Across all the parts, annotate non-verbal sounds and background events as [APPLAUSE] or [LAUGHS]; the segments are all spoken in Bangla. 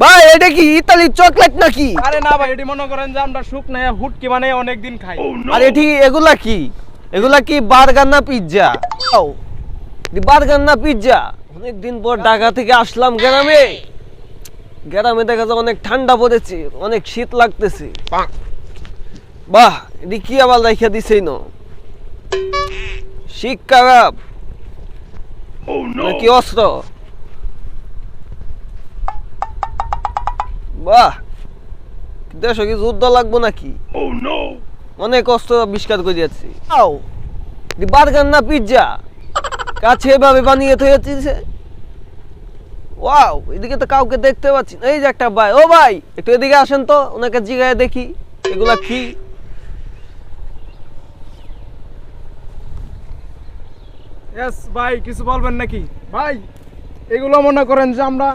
ভাই এটা কি ইতালি চকলেট নাকি? আরে না ভাই এটি মনে করেন যে আমরা শুক না হুটকি মানে অনেক দিন খাই আর এটি এগুলা কি? এগুলা কি বার্গার না পিৎজা? ও বার্গার না পিৎজা। অনেকদিন পর ঢাকা থেকে আসলাম গ্রামে। গ্রামে দেখা যায় অনেক ঠান্ডা পড়েছে অনেক শীত লাগতেছে। বাহ। এটি কি আবার রেখে দিছে ন? শিক কাবাব কি অস্ত্র? বাহ দেশ কি যুদ্ধ লাগবো নাকি? অনেক অস্ত্র আবিষ্কার করে যাচ্ছি আও বার্গার না পিৎজা? [LAUGHS] কাছে এভাবে বানিয়ে থয়েছে ওয়াও এদিকে তো কাউকে দেখতে পাচ্ছি না। এই যে একটা ভাই। ও ভাই একটু এদিকে আসেন তো ওনাকে জিগায় দেখি এগুলা কি? ভাই কিছু বলবেন নাকি? ভাই এগুলো মনে করেন যে আমরা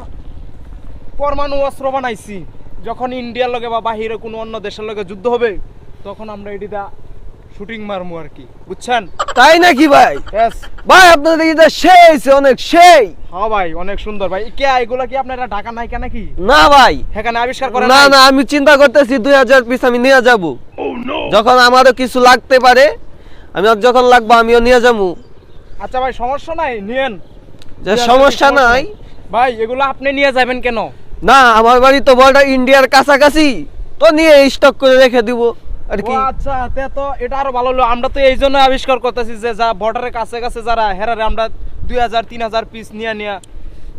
পরমাণু অস্ত্র বানাইছি। যখন ইন্ডিয়ার লগে বা বাহিরে কোনো অন্য দেশের লগে যুদ্ধ হবে তখন আমরা এটিটা শুটিং মারমু আর কি। বুঝছেন? তাই নাকি ভাই? এস ভাই আপনাদের এটা সেই অনেক সেই। হ্যাঁ ভাই অনেক সুন্দর ভাই। কে এগুলো কি আপনারা ঢাকা নাইকা নাকি? না ভাই। এখানে আবিষ্কার করেন না না আমি চিন্তা করতেছি দুই হাজার পিস আমি নিয়ে যাব। যখন আমারও কিছু লাগতে পারে আমি আর যখন লাগবে আমিও নিয়ে যাব। আচ্ছা ভাই সমস্যা নাই নিয়েন। যে সমস্যা নাই। ভাই এগুলো আপনি নিয়ে যাবেন কেন? না আমার বাড়ি তো বর্ডার ইন্ডিয়ার কাছাকাছি। তো নিয়ে স্টক করে রেখে দিব। আর কি? আচ্ছা তে তো এটা আরও ভালো হলো। আমরা তো এই জন্য আবিষ্কার করতেছি যে যা বর্ডারের কাছে কাছে যারা হেরারে আমরা দুই হাজার তিন হাজার পিস নিয়ে নিয়ে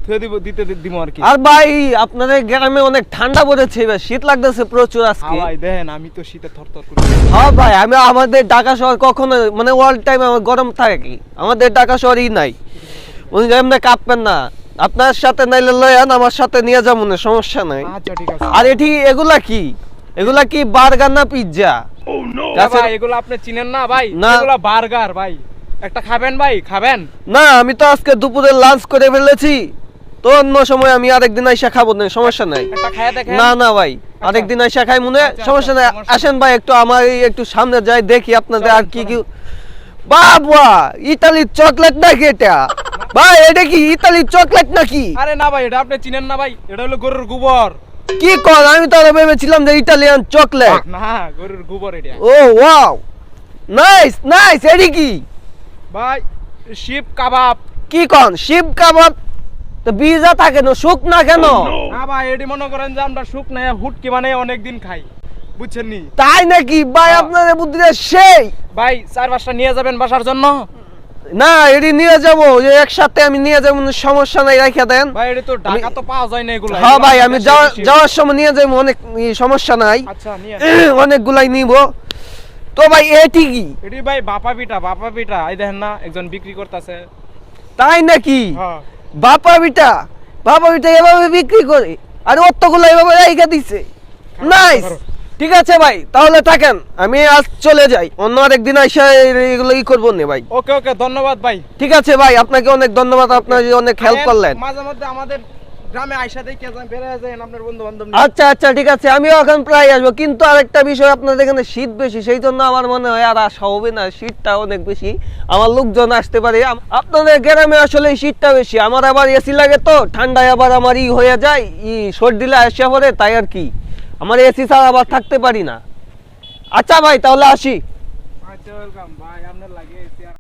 থুয়ে দিব দিতে দিব আর কি। আর ভাই আপনাদের গ্রামে অনেক ঠান্ডা পড়েছে এবার শীত লাগতেছে প্রচুর আজকে। ভাই দেখেন আমি তো শীতে থরথর করি হ্যাঁ ভাই আমি আমাদের ঢাকা শহর কখনো মানে অল টাইম আমার গরম থাকে আমাদের ঢাকা শহরই নাই। উনি কাঁপবেন না। আপনার সাথে নাইলে লয়ান আমার সাথে নিয়ে যাব না সমস্যা নাই। আচ্ছা ঠিক আছে। আর এটি এগুলা কি? এগুলা কি বার্গার না পিৎজা? ভাই এগুলো আপনি চিনেন না ভাই। না। বার্গার ভাই। একটা খাবেন ভাই খাবেন। না আমি তো আজকে দুপুরে লাঞ্চ করে ফেলেছি। তো অন্য সময় আমি আরেকদিন আইসা খাব না সমস্যা নাই। একটা খায়া দেখেন। না না ভাই আরেকদিন আইসা খাই মনে আচ্ছা, সমস্যা আচ্ছা, নাই। আসেন ভাই একটু আমার একটু সামনে যাই দেখি আপনাদের আর কি। কি বাবা ইতালির চকলেট নাকি এটা? ভাই এটা কি ইতালির চকলেট নাকি? আরে না ভাই এটা আপনি চিনেন না ভাই এটা হলো গরুর গোবর। কি কর আমি তো ভেবেছিলাম যে চকলেট না গরুর গোবর এটা। ও ওয়াও নাইস নাইস এডি কি? ভাই শিব কাবাব। কি কন শিব কাবাব? তো বিজা থাকে না শুক না কেন? না ভাই এটি মনে করেন যে আমরা শুক না হুটকি মানে অনেক দিন খাই। বুঝছেন নি? তাই নাকি? ভাই হ্যাঁ। আপনাদের বুদ্ধিটা সেই ভাই চার পাঁচটা নিয়ে যাবেন বাসার জন্য। না এটি নিয়ে যাব যে একসাথে আমি নিয়ে যাব সমস্যা নাই রেখে দেন। ভাই এটি তো ঢাকা তো পাওয়া যায় না এগুলো। হ্যাঁ ভাই আমি। যাওয়ার সময় নিয়ে যাব অনেক সমস্যা নাই। আচ্ছা নিয়ে [CLEARS THROAT] অনেকগুলাই নিব। তো ভাই এটি কি? এটি ভাই বাপা পিঠা বাপা পিঠা। এই দেখেন না একজন বিক্রি করতেছে। তাই নাকি? হ্যাঁ। বাপা বিটা বাপা বিটা এভাবে বিক্রি করে আর অতগুলো এভাবে রেখে দিছে। নাইস। ঠিক আছে ভাই তাহলে থাকেন। আমি আজ চলে যাই। অন্য আরেকদিন আইসা এগুলো ই করব না ভাই। ওকে ওকে ধন্যবাদ ভাই। ঠিক আছে ভাই আপনাকে অনেক ধন্যবাদ আপনার অনেক হেল্প করলেন। মাঝে মধ্যে আমাদের গ্রামে আইসা দেখে বেড়ে যায় আপনার বন্ধু বান্ধব আচ্ছা আচ্ছা ঠিক আছে আমিও এখন প্রায় আসব। কিন্তু আরেকটা বিষয় আপনাদের এখানে শীত বেশি সেই জন্য আমার মনে হয় আর আসা হবে না শীতটা অনেক বেশি। আমার লোকজন আসতে পারে। আপনাদের গ্রামে আসলে শীতটা বেশি। আমার আবার এসি লাগে তো ঠান্ডায় আবার আমার ই হয়ে যায় ই সর্দিলে আসা পরে তাই আর কি। আমার এসি ছাড়া আবার থাকতে পারি না। আচ্ছা ভাই, তাহলে আসি। আচ্ছা ভাই, আপনার লাগে।